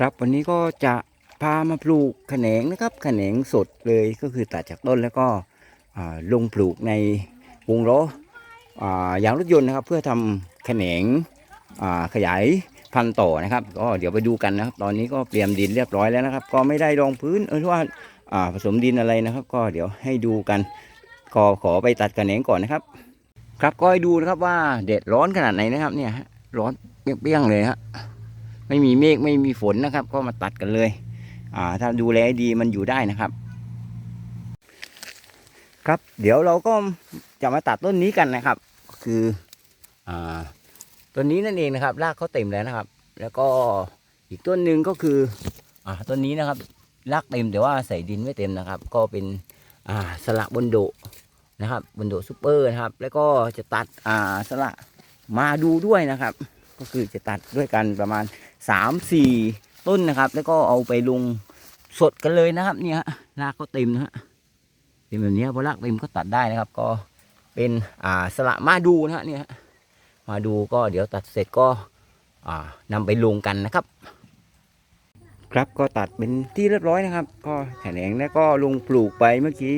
ครับวันนี้ก็จะพามาปลูกแขนงนะครับแขนงสดเลยก็คือตัดจากต้นแล้วก็ลงปลูกในวงล้ออยางรถยนต์นะครับ เพื่อทำแขนงขยายพันธุ์ต่อนะครับ ก็เดี๋ยวไปดูกันนะครับ ตอนนี้ก็เตรียมดินเรียบร้อยแล้วนะครับ ก็ไม่ได้รองพื้นเออว่าาผสมดินอะไรนะครับ ก็เดี๋ยวให้ดูกันก็ขอไปตัดแขนงก่อนนะครับ ครับก็ให้ดูนะครับว่าแดดร้อนขนาดไหนนะครับเนี่ยฮะร้อนเปรี้ยงๆเลยฮะ ไม่มีเมฆไม่มีฝนนะครับ ก็มาตัดกันเลย อ่า ถ้าดูแลดีมันอยู่ได้นะครับ ครับ เดี๋ยวเราก็จะมาตัดต้นนี้กันนะครับ คืออ่าต้นนี้นั่นเองนะครับ รากเขาเต็มแล้วนะครับ แล้วก็อีกต้นหนึ่งก็คือ อ่าต้นนี้นะครับ รากเต็มแต่ว่าใส่ดินไม่เต็มนะครับ ก็เป็นอ่าสละบนโดนะครับบนโดซูเปอร์นะครับ แล้วก็จะตัดอ่าสละมาดูด้วยนะครับ ก็คือจะตัดด้วยกันประมาณสามสี่ต้นนะครับ แล้วก็เอาไปลงสดกันเลยนะครับ เนี่ยฮะรากก็เต็มนะฮะเต็มแบบนี้พอรากเต็มก็ตัดได้นะครับ ก็เป็นอ่าสละมาดูนะฮะเนี่ยฮะมาดูก็เดี๋ยวตัดเสร็จก็อ่านำไปลงกันนะครับ ครับก็ตัดเป็นที่เรียบร้อยนะครับ ก็แขนงแล้วก็ลงปลูกไปเมื่อกี้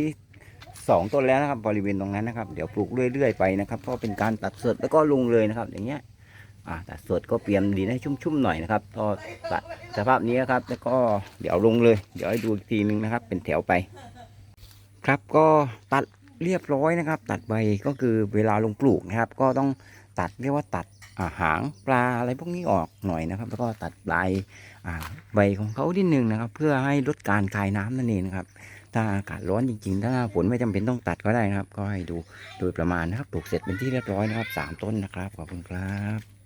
สองต้นแล้วนะครับบริเวณตรงนั้นนะครับ เดี๋ยวปลูกเรื่อยๆไปนะครับ ก็เป็นการตัดสดแล้วก็ลงเลยนะครับ อย่างเงี้ย อ่าตัดสดก็เตรียมดินให้ชุ่มๆหน่อยนะครับก็สภาพนี้ครับ แล้วก็เดี๋ยวลงเลย เดี๋ยวให้ดูอีกทีนึงนะครับ เป็นแถวไป ครับก็ตัดเรียบร้อยนะครับ ตัดใบก็คือเวลาลงปลูกนะครับ ก็ต้องตัดเรียกว่าตัดาหางปลาอะไรพวกนี้ออกหน่อยนะครับ แล้วก็ตัดปลายใบของเขานิดนึงนะครับ เพื่อให้ลดการคายน้ำนั่นเองนะครับ ถ้าอากาศร้อนจริงๆ ถ้าหน้าฝนไม่จำเป็นต้องตัดก็ได้นะครับ ก็ให้ดูโดยประมาณนะครับปลูกเสร็จเป็นที่เรียบร้อยนะครับสามต้นนะครับขอบคุณครับ